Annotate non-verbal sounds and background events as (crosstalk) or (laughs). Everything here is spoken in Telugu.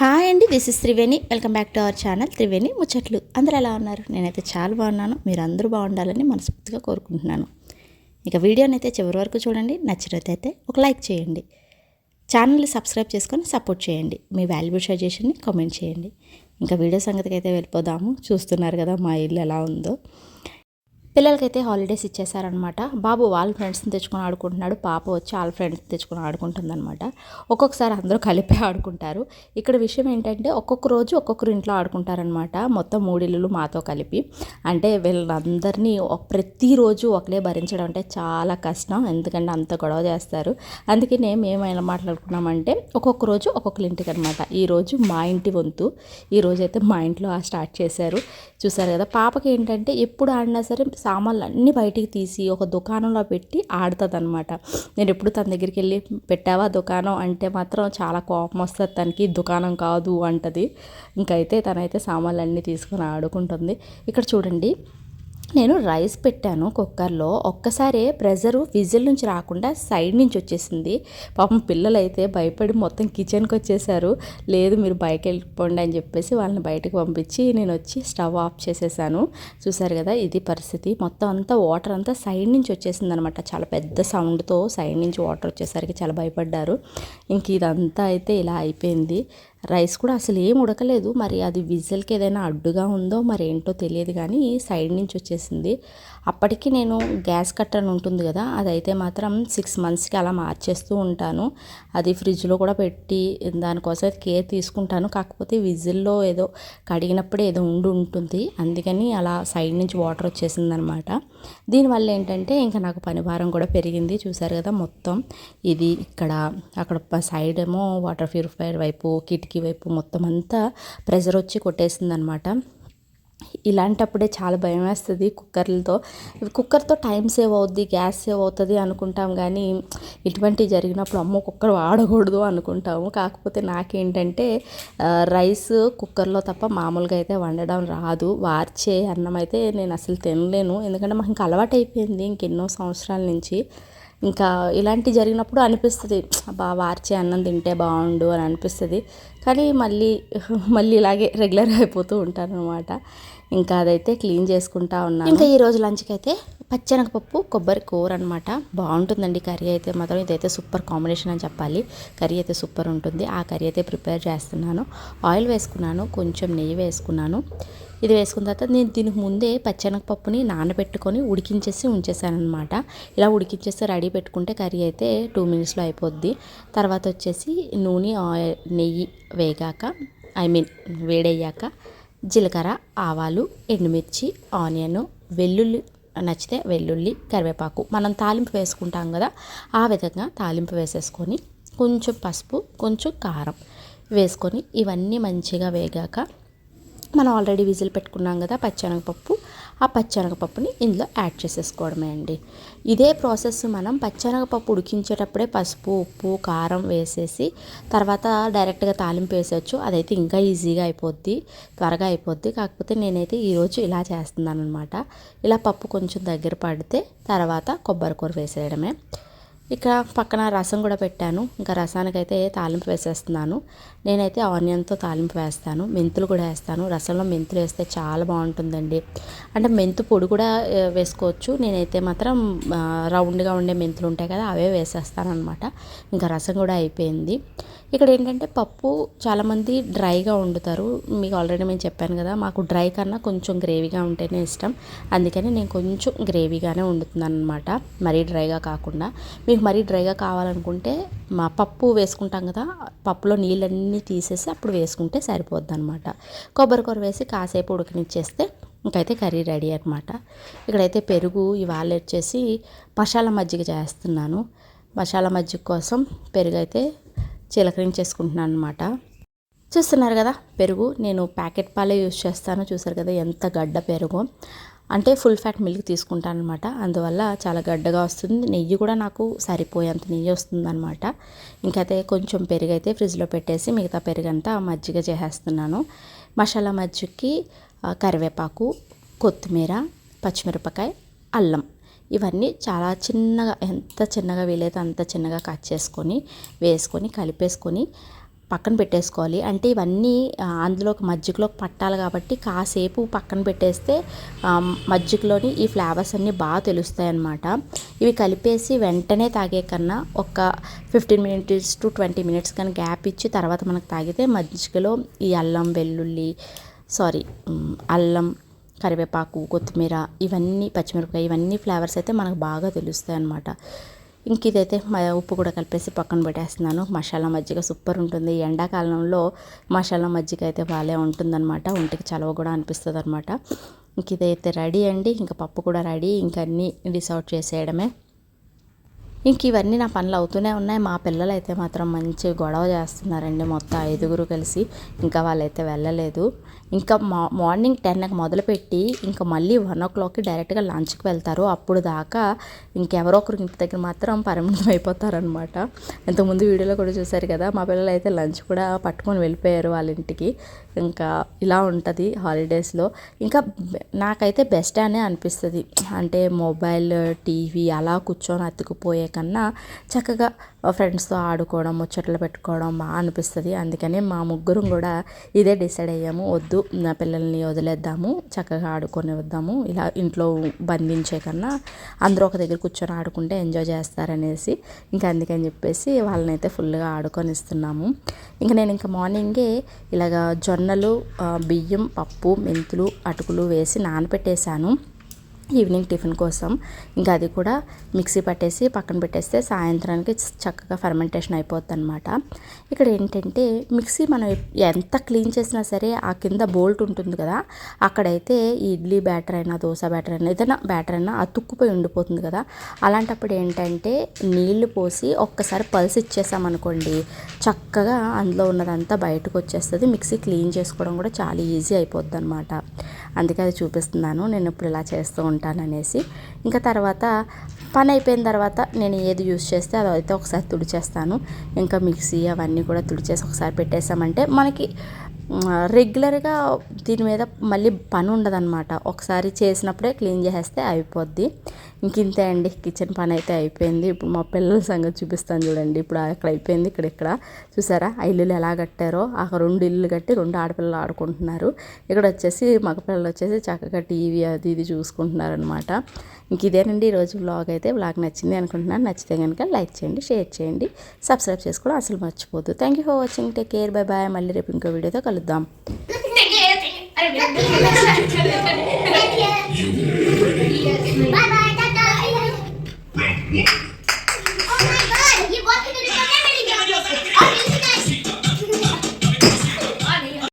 హాయ్ అండి this is Triveni welcome back to our channel Triveni ముచ్చట్లు అందరూ ఎలా ఉన్నారు? నేనైతే చాలా బాగున్నాను. మీరు అందరూ బాగుండాలని మనస్ఫూర్తిగా కోరుకుంటున్నాను. ఇక వీడియోని అయితే చివరి వరకు చూడండి. నచ్చినట్లయితే ఒక లైక్ చేయండి. ఛానల్ని సబ్స్క్రైబ్ చేసుకొని సపోర్ట్ చేయండి. మీ వాల్యుబుల్ సజెషన్ని కామెంట్ చేయండి. ఇంకా వీడియో సంగతికి అయితే వెళ్ళిపోదాము. చూస్తున్నారు కదా మా ఇల్లు ఎలా ఉందో. పిల్లలకైతే హాలిడేస్ ఇచ్చేసారనమాట. బాబు వాళ్ళ ఫ్రెండ్స్ని తెచ్చుకొని ఆడుకుంటున్నాడు పాప వచ్చి వాళ్ళ ఫ్రెండ్స్ తెచ్చుకొని ఆడుకుంటుందనమాట. ఒక్కొక్కసారి అందరూ కలిపి ఆడుకుంటారు. ఇక్కడ విషయం ఏంటంటే ఒక్కొక్క రోజు ఒక్కొక్కరు ఇంట్లో ఆడుకుంటారనమాట మొత్తం మూడిళ్ళు మాతో కలిపి. అంటే వీళ్ళందరినీ ప్రతిరోజు ఒకలే భరించడం అంటే చాలా కష్టం ఎందుకంటే అంత గొడవ చేస్తారు. అందుకనే మేము ఎలా మాట్లాడుకున్నామంటే ఒక్కొక్క రోజు ఒక్కొక్కరి ఇంటికి అనమాట ఈరోజు మా ఇంటి వంతు ఈరోజు అయితే మా ఇంట్లో స్టార్ట్ చేశారు. చూసారు కదా పాపకి ఏంటంటే ఎప్పుడు ఆడినా సరే సామాన్లు అన్నీ బయటికి తీసి ఒక దుకాణంలో పెట్టి ఆడుతుంది అనమాట నేను ఎప్పుడు తన దగ్గరికి వెళ్ళి పెట్టావా దుకాణం? అంటే మాత్రం చాలా కోపం వస్తుంది తనకి దుకాణం కాదు అంటది. ఇంకైతే తనైతే సామాన్లు అన్నీ తీసుకొని ఆడుకుంటుంది. ఇక్కడ చూడండి నేను రైస్ పెట్టాను కుక్కర్లో. ఒక్కసారే ప్రెజరు విజిల్ నుంచి రాకుండా సైడ్ నుంచి వచ్చేసింది. పాపం పిల్లలు అయితే భయపడి మొత్తం కిచెన్కి వచ్చేసారు. లేదు మీరు బయటకు వెళ్ళిపోండి అని చెప్పేసి వాళ్ళని బయటకు పంపించి నేను వచ్చి స్టవ్ ఆఫ్ చేసేసాను. చూసారు కదా ఇది పరిస్థితి. మొత్తం అంతా వాటర్ అంతా సైడ్ నుంచి వచ్చేసింది అనమాట చాలా పెద్ద సౌండ్తో సైడ్ నుంచి వాటర్ వచ్చేసరికి చాలా భయపడ్డారు. ఇంక ఇదంతా అయితే ఇలా అయిపోయింది. రైస్ కూడా అసలు ఏం ఉడకలేదు. మరి అది విజిల్కి ఏదైనా అడ్డుగా ఉందో మరి ఏంటో తెలియదు కానీ సైడ్ నుంచి వచ్చేసింది. అప్పటికి నేను గ్యాస్ కట్టర్ అని ఉంటుంది కదా అదైతే మాత్రం సిక్స్ మంత్స్కి అలా మార్చేస్తూ ఉంటాను. అది ఫ్రిడ్జ్లో కూడా పెట్టి దానికోసం అయితే కేర్ తీసుకుంటాను. కాకపోతే విజిల్లో ఏదో కడిగినప్పుడే ఏదో ఉండి ఉంటుంది. అందుకని అలా సైడ్ నుంచి వాటర్ వచ్చేసింది అనమాట దీనివల్ల ఏంటంటే ఇంకా నాకు పని భారం కూడా పెరిగింది. చూసారు కదా మొత్తం. ఇది ఇక్కడ అక్కడ సైడ్ ఏమో వాటర్ ప్యూరిఫైయర్ వైపు కిటికీ వైపు మొత్తం అంతా ప్రెజర్ వచ్చి కొట్టేసింది అనమాట ఇలాంటప్పుడే చాలా భయం వేస్తుంది కుక్కర్లతో. కుక్కర్తో టైం సేవ్ అవుద్ది గ్యాస్ సేవ్ అవుతుంది అనుకుంటాం కానీ ఇటువంటివి జరిగినప్పుడు అమ్మో కుక్కర్ వాడకూడదు అనుకుంటాము. కాకపోతే నాకేంటంటే రైస్ కుక్కర్లో తప్ప మామూలుగా అయితే వండడం రాదు. వార్చే అన్నం అయితే నేను అసలు తినలేను. ఎందుకంటే మాకు ఇంకా అలవాటు అయిపోయింది ఇంకెన్నో సంవత్సరాల నుంచి. ఇంకా ఇలాంటి జరిగినప్పుడు అనిపిస్తుంది బా వార్చే అన్నం తింటే బాగుండు అని అనిపిస్తుంది. కానీ మళ్ళీ (laughs) మళ్ళీ ఇలాగే రెగ్యులర్ అయిపోతూ ఉంటాను అనమాట ఇంకా అదైతే క్లీన్ చేసుకుంటా ఉన్నాను. ఇంకా ఈ రోజు లంచ్కి అయితే పచ్చెనగపప్పు కొబ్బరి కూర అనమాట బాగుంటుందండి కర్రీ అయితే మాత్రం. ఇదైతే సూపర్ కాంబినేషన్ అని చెప్పాలి. కర్రీ అయితే సూపర్ ఉంటుంది. ఆ కర్రీ అయితే ప్రిపేర్ చేస్తున్నాను. ఆయిల్ వేసుకున్నాను. కొంచెం నెయ్యి వేసుకున్నాను. ఇది వేసుకున్న తర్వాత నేను దీనికి ముందే పచ్చెనగపప్పుని నానబెట్టుకొని ఉడికించేసి ఉంచేసాను అనమాట ఇలా ఉడికించేసి రెడీ పెట్టుకుంటే కర్రీ అయితే టూ మినిట్స్లో అయిపోద్ది. తర్వాత వచ్చేసి నూనె ఆయిల్ నెయ్యి వేగాక ఐ మీన్ వేడయ్యాక జీలకర్ర ఆవాలు ఎండుమిర్చి ఆనియన్ వెల్లుల్లి నచ్చితే వెల్లుల్లి కరివేపాకు. మనం తాలింపు వేసుకుంటాం కదా ఆ విధంగా తాలింపు వేసేసుకొని కొంచెం పసుపు కొంచెం కారం వేసుకొని ఇవన్నీ మంచిగా వేగాక మనం ఆల్రెడీ విజిల్ పెట్టుకున్నాం కదా పచ్చనగపప్పు. ఆ పచ్చనగపప్పుని ఇందులో యాడ్ చేసేసుకోవడమే అండి. ఇదే ప్రాసెస్ మనం పచ్చనగపప్పు ఉడికించేటప్పుడే పసుపు ఉప్పు కారం వేసేసి తర్వాత డైరెక్ట్గా తాలింపు వేసేయచ్చు. అదైతే ఇంకా ఈజీగా అయిపోద్ది త్వరగా అయిపోద్ది. కాకపోతే నేనైతే ఈరోజు ఇలా చేస్తున్నాను అనమాట ఇలా పప్పు కొంచెం దగ్గర పడితే తర్వాత కొబ్బరి కూర వేసేయడమే. ఇక పక్కన రసం కూడా పెట్టాను. ఇంకా రసానికైతే తాలింపు వేసేస్తున్నాను. నేనైతే ఆనియన్తో తాలింపు వేస్తాను. మెంతులు కూడా వేస్తాను. రసంలో మెంతులు వేస్తే చాలా బాగుంటుందండి. అంటే మెంతు పొడి కూడా వేసుకోవచ్చు. నేనైతే మాత్రం రౌండ్గా ఉండే మెంతులు ఉంటాయి కదా అవే వేసేస్తాను అనమాట ఇంకా రసం కూడా అయిపోయింది. ఇక్కడ ఏంటంటే పప్పు చాలామంది డ్రైగా వండుతారు. మీకు ఆల్రెడీ నేను చెప్పాను కదా మాకు డ్రై కన్నా కొంచెం గ్రేవీగా ఉంటేనే ఇష్టం. అందుకని నేను కొంచెం గ్రేవీగానే వండుతున్నాను అనమాట మరీ డ్రైగా కాకుండా. మీకు మరీ డ్రైగా కావాలనుకుంటే మా పప్పు వేసుకుంటాం కదా పప్పులో నీళ్ళన్నీ తీసేసి అప్పుడు వేసుకుంటే సరిపోద్ది అనమాట కొబ్బరికూర వేసి కాసేపు ఉడకనిచ్చేస్తే ఇంకైతే కర్రీ రెడీ అనమాట ఇక్కడైతే పెరుగు ఇవాళ వచ్చేసి మసాలా మజ్జిగ చేస్తున్నాను. మసాలా మజ్జిగ కోసం పెరుగు అయితే చిలకరించేసుకుంటున్నాను అనమాట చూస్తున్నారు కదా పెరుగు. నేను ప్యాకెట్ పాలే యూస్ చేస్తాను. చూసారు కదా ఎంత గడ్డ పెరుగు. అంటే ఫుల్ ఫ్యాట్ మిల్క్ తీసుకుంటాను అనమాట అందువల్ల చాలా గడ్డగా వస్తుంది. నెయ్యి కూడా నాకు సరిపోయేంత నెయ్యి వస్తుందన్నమాట. ఇంకైతే కొంచెం పెరుగు అయితే ఫ్రిడ్జ్లో పెట్టేసి మిగతా పెరుగంతా మజ్జిగ చేసేస్తున్నాను. మసాలా మజ్జిగకి కరివేపాకు కొత్తిమీర పచ్చిమిరపకాయ అల్లం. ఇవన్నీ చాలా చిన్నగా ఎంత చిన్నగా వీలైతే అంత చిన్నగా కట్ చేసుకొని వేసుకొని కలిపేసుకొని పక్కన పెట్టేసుకోవాలి. అంటే ఇవన్నీ అందులో ఒక మజ్జిగలోకి పట్టాలి కాబట్టి కాసేపు పక్కన పెట్టేస్తే మజ్జిగలోని ఈ ఫ్లేవర్స్ అన్నీ బాగా తెలుస్తాయి అన్నమాట ఇవి కలిపేసి వెంటనే తాగే కన్నా ఒక fifteen minutes to twenty minutes కానీ గ్యాప్ ఇచ్చి తర్వాత మనకు తాగితే మజ్జిగలో ఈ అల్లం వెల్లుల్లి సారీ అల్లం కరివేపాకు కొత్తిమీర ఇవన్నీ పచ్చిమిరపకాయ ఇవన్నీ ఫ్లేవర్స్ అయితే మనకు బాగా తెలుస్తాయి అన్నమాట. ఇంక ఇదైతే ఉప్పు కూడా కలిపేసి పక్కన పెట్టేస్తున్నాను. మసాలా మజ్జిగ సూపర్ ఉంటుంది. ఎండాకాలంలో మసాలా మజ్జిగ అయితే బాగాలే ఉంటుందన్నమాట. ఒంటికి చలవ కూడా అనిపిస్తుంది అనమాట ఇంక ఇదైతే రెడీ అండి. ఇంకా పప్పు కూడా రెడీ. ఇంక అన్నీ డిసౌట్ చేసేయడమే. ఇంక ఇవన్నీ నా పనులు అవుతూనే ఉన్నాయి. మా పిల్లలు అయితే మాత్రం మంచి గొడవ చేస్తున్నారండి మొత్తం ఐదుగురు కలిసి. ఇంకా వాళ్ళైతే వెళ్ళలేదు. ఇంకా మా మార్నింగ్ టెన్కి మొదలుపెట్టి ఇంకా మళ్ళీ వన్ ఓ క్లాక్కి డైరెక్ట్గా లంచ్కి వెళ్తారు. అప్పుడు దాకా ఇంకెవరో ఒకరు ఇంటి దగ్గర మాత్రం పరిమితం అయిపోతారనమాట ఇంతకుముందు వీడియోలో కూడా చూశారు కదా మా పిల్లలు అయితే లంచ్ కూడా పట్టుకొని వెళ్ళిపోయారు వాళ్ళ ఇంటికి. ఇంకా ఇలా ఉంటుంది హాలిడేస్లో. ఇంకా నాకైతే బెస్ట్ అనే అనిపిస్తుంది. అంటే మొబైల్ టీవీ అలా కూర్చొని అతుకుపోయే కన్నా చక్కగా ఫ్రెండ్స్తో ఆడుకోవడం ముచ్చట్లు పెట్టుకోవడం బాగా అనిపిస్తుంది. అందుకని మా ముగ్గురం కూడా ఇదే డిసైడ్ అయ్యాము. వద్దు నా పిల్లల్ని వదిలేద్దాము చక్కగా ఆడుకొని వద్దాము. ఇలా ఇంట్లో బంధించే కన్నా అందరూ ఒక దగ్గర కూర్చొని ఆడుకుంటే ఎంజాయ్ చేస్తారనేసి ఇంకా అందుకని చెప్పేసి వాళ్ళని అయితే ఫుల్గా ఆడుకొని ఇస్తున్నాము. ఇంకా నేను ఇంకా మార్నింగే ఇలాగ జొన్నలు బియ్యం పప్పు మెంతులు అటుకులు వేసి నానబెట్టేశాను ఈవినింగ్ టిఫిన్ కోసం. ఇంకా అది కూడా మిక్సీ పట్టేసి పక్కన పెట్టేస్తే సాయంత్రానికి చక్కగా ఫర్మెంటేషన్ అయిపోద్ది అనమాట ఇక్కడ ఏంటంటే మిక్సీ మనం ఎంత క్లీన్ చేసినా సరే ఆ కింద బోల్ట్ ఉంటుంది కదా అక్కడైతే ఇడ్లీ బ్యాటర్ అయినా దోశ బ్యాటర్ అయినా ఏదైనా బ్యాటర్ అయినా అతుక్కుపోయి ఉండిపోతుంది కదా. అలాంటప్పుడు ఏంటంటే నీళ్ళు పోసి ఒక్కసారి పల్స్ ఇచ్చేసామనుకోండి చక్కగా అందులో ఉన్నదంతా బయటకు వచ్చేస్తుంది మిక్సీ క్లీన్ చేసుకోవడం కూడా చాలా ఈజీ అయిపోద్ది అనమాట అందుకే అది చూపిస్తున్నాను. నేను ఇప్పుడు ఇలా చేస్తూ ఉంటాను అనేసి. ఇంకా తర్వాత పని అయిపోయిన తర్వాత నేను ఏది యూస్ చేస్తే అది అయితే ఒకసారి తుడిచేస్తాను. ఇంకా మిక్సీ అవన్నీ కూడా తుడిచేసి ఒకసారి పెట్టేసామంటే మనకి రెగ్యులర్గా దీని మీద మళ్ళీ పని ఉండదన్నమాట. ఒకసారి చేసినప్పుడే క్లీన్ చేసేస్తే అయిపోద్ది. ఇంతే అండి కిచెన్ పని అయితే అయిపోయింది. ఇప్పుడు మా పిల్లల సంగతి చూపిస్తాను చూడండి. ఇప్పుడు అక్కడ అయిపోయింది ఇక్కడ ఇక్కడ. చూసారా? ఆ ఇల్లులు ఎలా కట్టారో? ఆ రెండు ఇల్లు కట్టి రెండు ఆడపిల్లలు ఆడుకుంటున్నారు. ఇక్కడ వచ్చేసి మగ పిల్లలు వచ్చేసి చక్కగా టీవీ అది ఇది చూసుకుంటున్నారు అనమాట ఇంక ఇదేనండి ఈరోజు వ్లాగ్ అయితే. వ్లాగ్ నచ్చింది అనుకుంటున్నాను. నచ్చితే కనుక లైక్ చేయండి షేర్ చేయండి. సబ్స్క్రైబ్ చేసుకోవడం అసలు మర్చిపోద్దు. Thank you for watching take care bye bye మళ్ళీ రేపు ఇంకో వీడియోతో కలుద్దాం. Bye bye.